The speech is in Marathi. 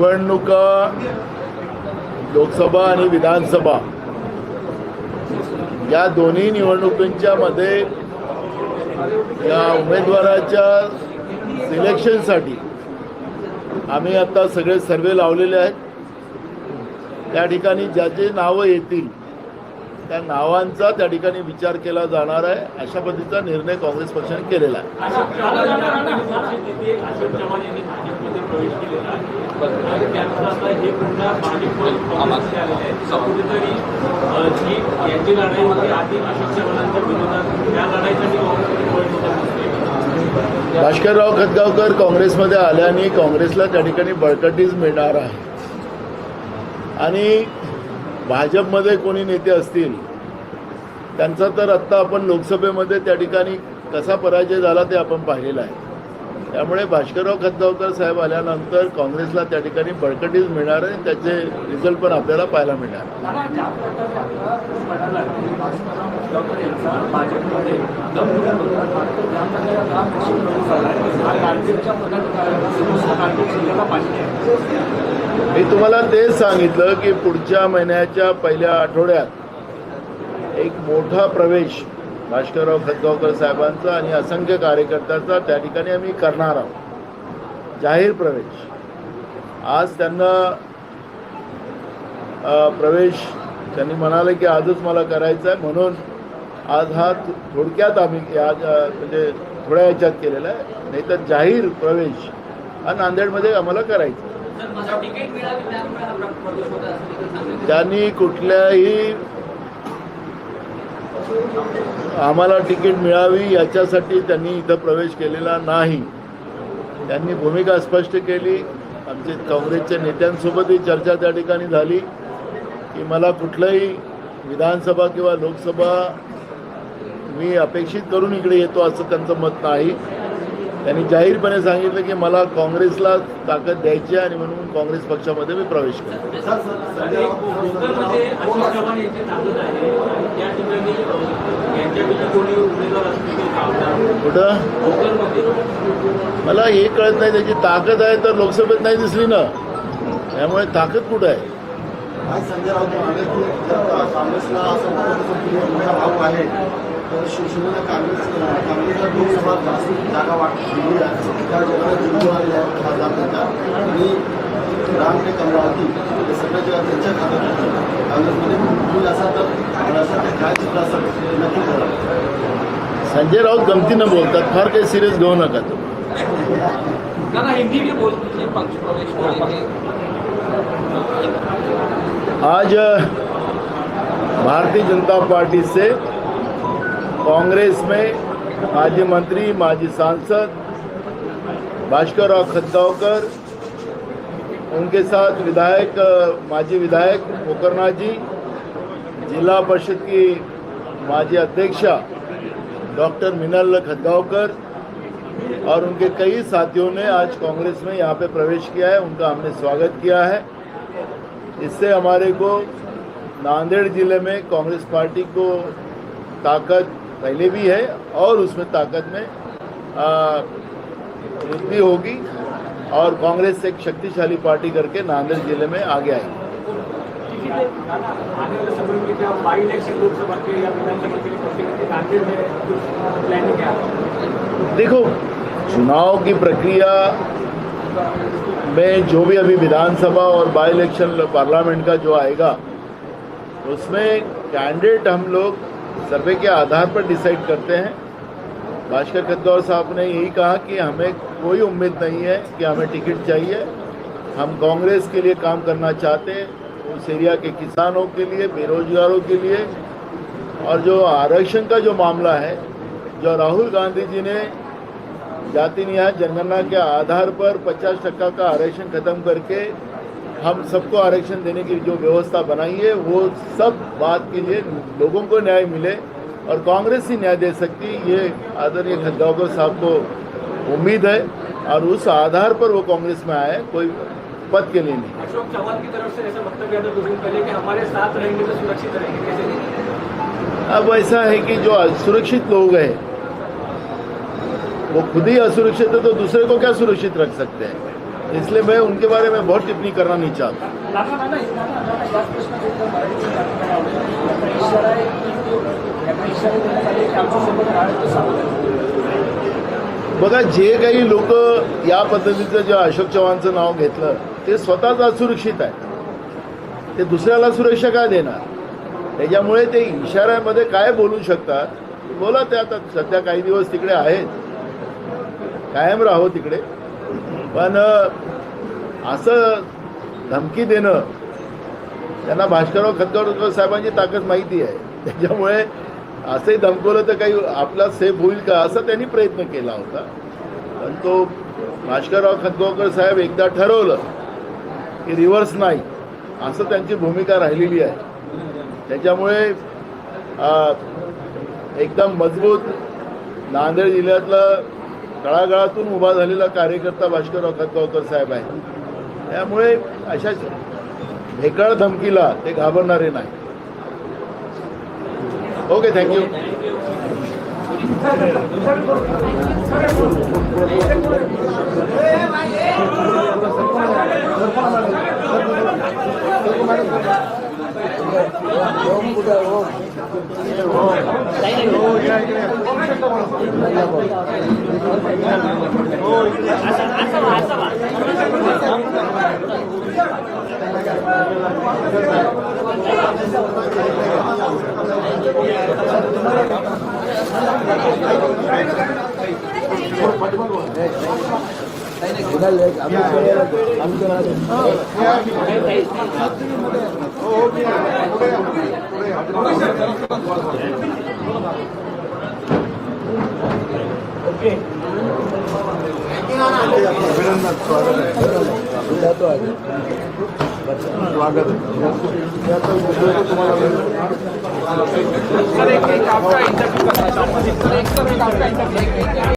निवडणुका लोकसभा आणि विधानसभा या दोन्ही निवडणुकींच्या मध्ये या उमेदवाराच्या सिलेक्शनसाठी आम्ही आता सगळे सर्वे लावलेले आहेत. त्या ठिकाणी ज्याचे नावं येतील त्या नावांचा त्या ठिकाणी विचार केला जाणार आहे अशा पद्धतीचा निर्णय काँग्रेस पक्षाने केलेला आहे. भास्करराव खतगावकर काँग्रेसमध्ये आल्याने काँग्रेसला त्या ठिकाणी बळकटीच मिळणार आहे. आणि भाजपमध्ये कोणी नेते असतील त्यांचा तर आत्ता आपण लोकसभेमध्ये त्या ठिकाणी कसा पराजय झाला ते आपण पाहिलेलं आहे. त्यामुळे भास्करराव खतगावकर साहेब आल्यानंतर काँग्रेसला त्या ठिकाणी बळकटीच मिळणार आहे त्याचे रिझल्ट पण आपल्याला पाहायला मिळणार. मी तुम्हाला तेच सांगितलं की पुढच्या महिन्याच्या पहिल्या आठवड्यात एक मोठा प्रवेश भास्करराव खतगावकर साहेबांचा आणि असंख्य कार्यकर्त्यांचा त्या ठिकाणी आम्ही करणार आहोत. जाहीर प्रवेश. आज त्यांना प्रवेश त्यांनी म्हणाले की आजच मला करायचा आहे म्हणून आज हा थोडक्यात आम्ही आज म्हणजे थोड्या ह्याच्यात केलेला आहे. नाही तर जाहीर प्रवेश हा नांदेडमध्ये आम्हाला करायचा. त्यांनी कुठल्याही आम्हाला तिकीट मिळावी याच्यासाठी त्यांनी इथं प्रवेश केलेला नाही. त्यांनी भूमिका स्पष्ट केली. आमचे काँग्रेसच्या नेत्यांसोबतही चर्चा त्या ठिकाणी झाली की मला कुठलंही विधानसभा किंवा लोकसभा मी अपेक्षित करून इकडे येतो असं त्यांचं मत नाही. त्यांनी जाहीरपणे सांगितलं की मला काँग्रेसला ताकद द्यायची आहे आणि म्हणून काँग्रेस पक्षामध्ये मी प्रवेश आमदार कुठं? मला हे कळत नाही त्याची ताकद आहे तर लोकसभेत नाही दिसली ना. त्यामुळे ताकद कुठं आहे? आज संजय राऊत म्हणाले की जर काँग्रेसला तर शिवसेनेला काँग्रेस काँग्रेसला लोकसभा जास्त जागा वाट दिली आहे त्या जगाला जिंकून आलेल्या आहेत खासदार आणि ते कमरावती हे सगळ्या जगात त्यांच्या खात्यात काँग्रेसमध्ये तुम्ही असा तर महाराष्ट्रात काय? चित्र असेल नक्की करा संजय राऊत गमतीनं बोलतात फार काही सिरियस घेऊ नका बोलिए आज भारतीय जनता पार्टी से कांग्रेस में माजी मंत्री, माजी सांसद भास्करराव खद्दावकर, उनके साथ विधायक, माजी विधायक मुकरना जी, जिला परिषद की माजी अध्यक्षा डॉक्टर मिनल खद्गावकर और उनके कई साथियों ने आज कांग्रेस में यहाँ पे प्रवेश किया है। उनका हमने स्वागत किया है। इससे हमारे को नांदेड़ ज़िले में कांग्रेस पार्टी को ताकत पहले भी है और उसमें ताकत में वृद्धि होगी और कांग्रेस एक शक्तिशाली पार्टी करके नांदेड़ ज़िले में आगे आएगी। देखो, चुनाव की प्रक्रिया में जो भी अभी विधानसभा और बाई इलेक्शन पार्लियामेंट का जो आएगा, उसमें कैंडिडेट हम लोग सर्वे के आधार पर डिसाइड करते हैं। भास्कर खद्दौर साहब ने यही कहा कि हमें कोई उम्मीद नहीं है कि हमें टिकट चाहिए। हम कांग्रेस के लिए काम करना चाहते हैं, उस एरिया के किसानों के लिए, बेरोजगारों के लिए। और जो आरक्षण का जो मामला है, जो राहुल गांधी जी ने जाति न्याय जनगणना के आधार पर 50 टक्का का आरक्षण खत्म करके हम सबको आरक्षण देने की जो व्यवस्था बनाई है वो सब बात के लिए लोगों को न्याय मिले और कांग्रेस ही न्याय दे सकती। ये आदरणीय खद्गावकर साहब को उम्मीद है और उस आधार पर वो कांग्रेस में आए कोई पद के लिए नहीं। अशोक चौहान की तरफ़ से ऐसा वक्तव्य आता कुछ दिन पहले कि हमारे साथ रहेंगे तो सुरक्षित रहेंगे कैसे अब ऐसा है कि जो असुरक्षित लोग हैं वो खुद ही असुरक्षित है तो दूसरे को क्या सुरक्षित रख सकते हैं? इसलिए मैं उनके बारे में बहुत टिप्पणी करना नहीं चाहता। बघा जे काही लोक या पद्धतीचं जे अशोक चव्हाणचं नाव घेतलं ते स्वतःच असुरक्षित आहे. ते दुसऱ्याला सुरक्षा काय देणार? त्याच्यामुळे ते इशाऱ्यामध्ये काय बोलू शकतात? बोला ते आता सध्या काही दिवस तिकडे आहेत. कायम राहो तिकडे. पण असं धमकी देणं त्यांना भास्करराव खतगावकर साहेबांची ताकद माहिती आहे. त्याच्यामुळे असंही धमकवलं तर काही आपला सेफ होईल का असा त्यांनी प्रयत्न केला होता. पण तो भास्करराव खतगावकर साहेब एकदा ठरवलं की रिव्हर्स नाही असं त्यांची भूमिका राहिलेली आहे. त्याच्यामुळे एकदम मजबूत नांदेड जिल्ह्यातलं तळागाळातून उभा झालेला कार्यकर्ता भाष्करराव खतगावकर साहेब आहे त्यामुळे अशा भेकळ धमकीला ते घाबरणारे नाही okay thank you Thank you. Om Buddha Om पटक అమ్మ अभिनंदन स्वागत आहे स्वागत तुम्हाला